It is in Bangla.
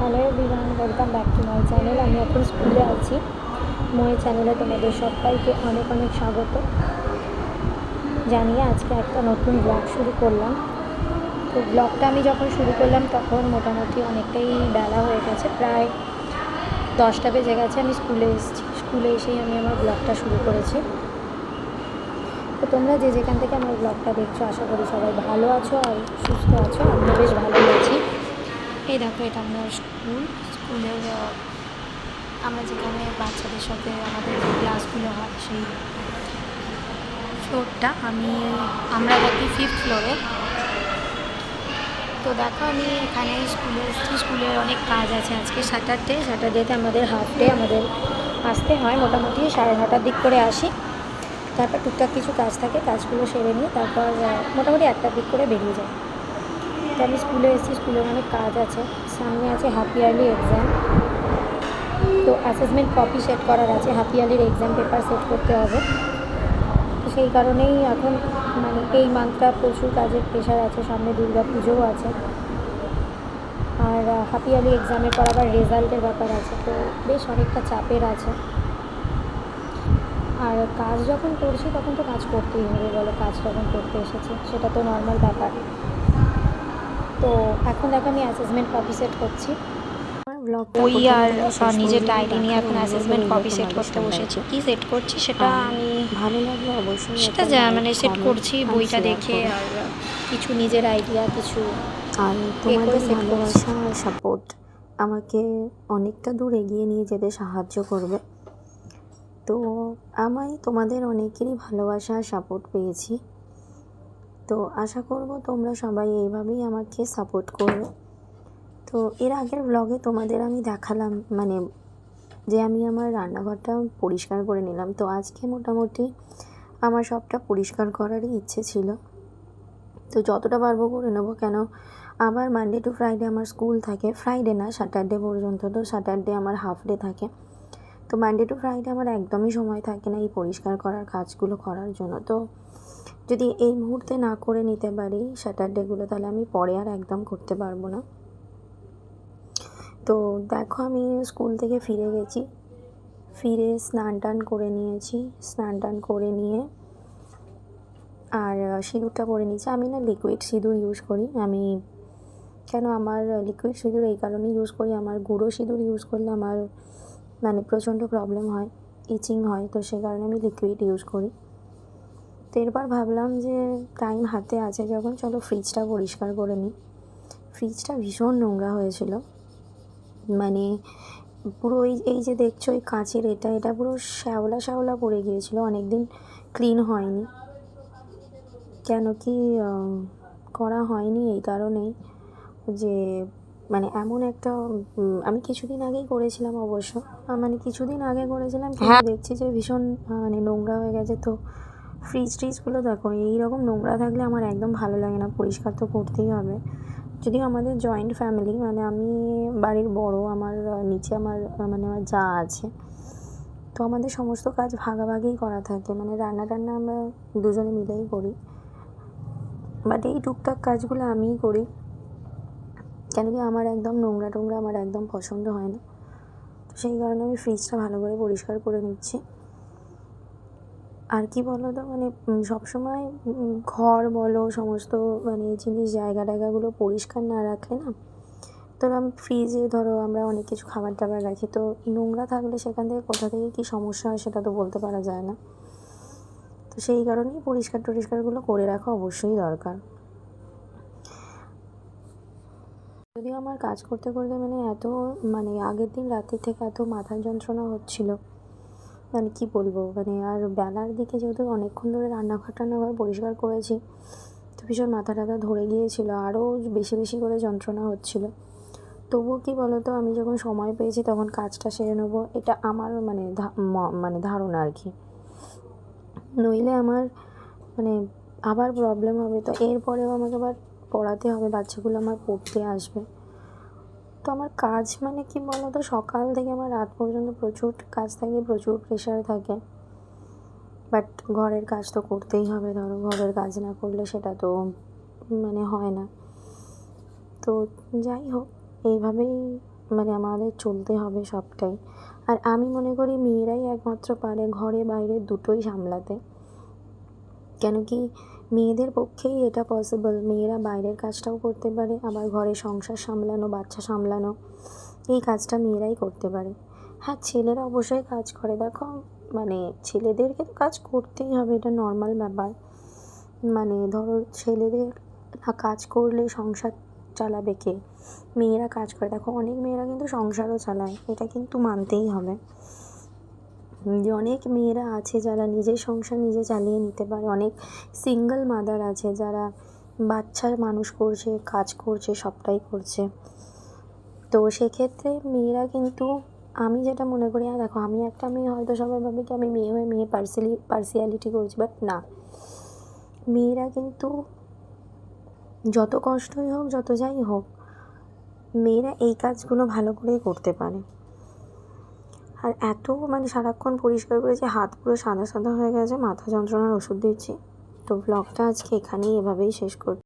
Hello everyone welcome back to my channel আমি এখন স্কুলে আছি। ময়ের চ্যানেলে তোমাদের সবাইকে অনেক অনেক স্বাগত। জানিয়ে আজকে একটা নতুন ব্লগ শুরু করলাম। তো ব্লগটা আমি যখন শুরু করলাম, তখন মোটামুটি অনেকটাই বেলা হয়ে গেছে। প্রায় দশটা বেজে গেছে, আমি স্কুলে এসেছি। স্কুলে এসেই আমি আমার ব্লগটা শুরু করেছি। তো তোমরা যে যেখান থেকে আমার ব্লগটা দেখছ, আশা করি সবাই ভালো আছো আর সুস্থ আছো। আমিও বেশ ভালো আছি। এই দেখো, এটা আমরা স্কুল। স্কুলের আমরা যেখানে বাচ্চাদের সাথে আমাদের ক্লাসগুলো হয়, সেই ফ্লোরটা আমি, আমরা থাকি ফিফথ ফ্লোরে তো দেখো, আমি এখানে স্কুলে এসেছি। স্কুলের অনেক কাজ আছে আজকে স্যাটারডে স্যাটারডেতে আমাদের হাফ ডে আমাদের আসতে হয়। মোটামুটি সাড়ে নটার দিক করে আসি। তারপর টুকটাক কিছু কাজ থাকে, কাজগুলো সেরে নিয়ে তারপর মোটামুটি একটার দিক করে বেরিয়ে যায় তো আমি স্কুলে এসেছি, স্কুলে অনেক কাজ আছে। সামনে আছে হাফ ইয়ারলি এক্সাম তো অ্যাসেসমেন্ট কপি সেট করার আছে হাফ ইয়ারলির এক্সাম পেপার সেট করতে হবে। তো সেই কারণেই এখন মানে এই মান্থটা প্রচুর কাজের প্রেশার আছে, সামনে দুর্গা পুজোও আছে। আর হাফ ইয়ারলি এক্সামের পর আবার রেজাল্টের ব্যাপার আছে, তো বেশ অনেকটা চাপের আছে। আর কাজ যখন করছি তখন তো কাজ করতেই হবে বলো, কাজ যখন করতে এসেছি, সেটা তো নর্মাল ব্যাপার। তো এখন দেখো আমি অ্যাসেসমেন্ট কপি সেট করছি। ওই আর নিজের ডায়েরি নিয়ে এখন অ্যাসেসমেন্ট কপি সেট করতে বসেছি। কি সেট করছি সেটা আমি ভালো লাগল অবশ্যই সেটা যা মানে সেট করছি বইটা দেখে আর কিছু নিজের আইডিয়া কিছু আর তোমাদের ভালোবাসা আর সাপোর্ট আমাকে অনেকটা দূর এগিয়ে নিয়ে যেতে সাহায্য করবে। তো আমি তোমাদের অনেকেরই ভালোবাসা আর সাপোর্ট পেয়েছি। তো আশা করব তোমরা সবাই এইভাবেই আমাকে সাপোর্ট করবে তো এর আগের ব্লগে তোমাদের আমি দেখালাম মানে যে আমি আমার রান্নাঘরটা পরিষ্কার করে নিলাম। তো আজকে মোটামুটি আমার সবটা পরিষ্কার করারই ইচ্ছে ছিল। তো যতটা পারব করে নেব, কেন আবার মানডে টু ফ্রাইডে আমার স্কুল থাকে। ফ্রাইডে না স্যাটারডে পর্যন্ত তো স্যাটারডে আমার হাফ ডে থাকে। তো মানডে টু ফ্রাইডে আমার একদমই সময় থাকে না এই পরিষ্কার করার কাজগুলো করার জন্য। তো যদি এই মুহূর্তে না করে নিতে পারি স্যাটারডেগুলো তাহলে আমি পরে আর একদম করতে পারব না। তো দেখো আমি স্কুল থেকে ফিরে গেছি। ফিরে স্নান টান করে নিয়েছি, স্নান টান করে নিয়ে আর সিঁদুরটা পরে নিয়েছি। আমি না লিকুইড সিঁদুর ইউজ করি। আমি কেন আমার লিকুইড সিঁদুর এই কারণেই ইউজ করি, আমার গুঁড়ো সিঁদুর ইউজ করলে আমার মানে প্রচণ্ড প্রবলেম হয় ইচিং হয়, তো সে কারণে আমি লিকুইড ইউজ করি। তো এরপর ভাবলাম যে টাইম হাতে আছে যখন চলো ফ্রিজটা পরিষ্কার করে নিই। ফ্রিজটা ভীষণ নোংরা হয়েছিল। মানে পুরো এই এই যে দেখছ এই কাঁচের এটা এটা পুরো শ্যাওলা শ্যাওলা পড়ে গিয়েছিল অনেক দিন ক্লিন হয়নি। কেন কি করা হয়নি এই কারণেই যে মানে এমন একটা আমি কিছুদিন আগেই করেছিলাম অবশ্য। মানে কিছুদিন আগে করেছিলাম কিন্তু দেখছি যে ভীষণ মানে নোংরা হয়ে গেছে তো ফ্রিজ ট্রিজগুলো দেখো, এইরকম নোংরা থাকলে আমার একদম ভালো লাগে না, পরিষ্কার তো করতেই হবে। যদিও আমাদের জয়েন্ট ফ্যামিলি মানে আমি বাড়ির বড়, আমার নিচে আমার মানে আমার যা আছে। তো আমাদের সমস্ত কাজ ভাগাভাগিই করা থাকে মানে রান্না টান্না আমরা দুজনে মিলেই করি। বাট এই টুকটাক কাজগুলো আমিই করি। কেন কি আমার একদম নোংরা টোংরা আমার একদম পছন্দ হয় না। তো সেই কারণে আমি ফ্রিজটা ভালো করে পরিষ্কার করে নিচ্ছি। আর কি বলো তো মানে সবসময় ঘর বলো, সমস্ত মানে জিনিস, জায়গা টায়গাগুলো পরিষ্কার না রাখলে না তো আমি ফ্রিজে ধরো আমরা অনেক কিছু খাবার টাবার রাখি, তো নোংরা থাকলে সেখান থেকে কোথা থেকে কী সমস্যা হয় সেটা তো বলতে পারা যায় না। তো সেই কারণেই পরিষ্কার টরিষ্কারগুলো করে রাখা অবশ্যই দরকার। যদিও আমার কাজ করতে করতে মানে এত মানে আগের দিন রাতের থেকে এত মাথার যন্ত্রণা হচ্ছিল মানে কি বলব? মানে আর বেলার দিকে যেহেতু অনেকক্ষণ ধরে রান্নাঘর টান্নাঘর পরিষ্কার করেছি, তো ভীষণ মাথা টাথা ধরে গিয়েছিল, আরও বেশি বেশি করে যন্ত্রণা হচ্ছিল। তবুও কি বলতো, আমি যখন সময় পেয়েছি তখন কাজটা সেরে নেব, এটা আমার মানে মানে ধারণা আর কি। নইলে আমার মানে আবার প্রবলেম হবে, তো এরপরেও আমাকে আবার পড়াতে হবে, বাচ্চাগুলো আমার পড়তে আসবে। তো আমার কাজ মানে কি বলতো? সকাল থেকে আমার রাত পর্যন্ত প্রচুর কাজ থাকে, প্রচুর প্রেশার থাকে। বাট ঘরের কাজ তো করতেই হবে, ধরো। ঘরের কাজ না করলে সেটা তো মানে হয় না। তো যাই হোক, এইভাবেই মানে আমাদের চলতে হবে সবটাই। আর আমি মনে করি মেয়েরাই একমাত্র পারে ঘরে বাইরে দুটোই সামলাতে। কেন কি মেয়েদের পক্ষেই এটা পসিবল মেয়েরা বাইরের কাজটাও করতে পারে, আবার ঘরে সংসার সামলানো, বাচ্চা সামলানো, এই কাজটা মেয়েরাই করতে পারে। হ্যাঁ ছেলেরা অবশ্যই কাজ করে। দেখো মানে ছেলেদেরকে তো কাজ করতেই হবে, এটা নর্মাল ব্যাপার। মানে ধরো, ছেলেদের না কাজ করলে সংসার চালাবে কে? মেয়েরা কাজ করে। দেখো, অনেক মেয়েরা কিন্তু সংসারও চালায়, এটা কিন্তু মানতেই হবে। যে অনেক মেয়েরা আছে যারা নিজের সংসার নিজে চালিয়ে নিতে পারে। অনেক সিঙ্গেল মাদার আছে যারা বাচ্চার মানুষ করছে, কাজ করছে, সবটাই করছে। তো সেক্ষেত্রে মেয়েরা কিন্তু, আমি যেটা মনে করি হ্যাঁ দেখো, আমি একটা মেয়ে, হয়তো সবাই ভাবে কি আমি মেয়ে হয়ে মেয়ে পার্সিয়ালি পার্সিয়ালিটি করছি বাট না। মেয়েরা কিন্তু যত কষ্টই হোক, যত যাই হোক, মেয়েরা এই কাজগুলো ভালো করেই করতে পারে। আর এত মানে সারাক্ষণ পরিষ্কার করেছে হাত পুরো সাদা সাদা হয়ে গেছে, মাথা যন্ত্রণার ওষুধ দিচ্ছি। তো ব্লগটা আজকে এখানেই এভাবেই শেষ করছি।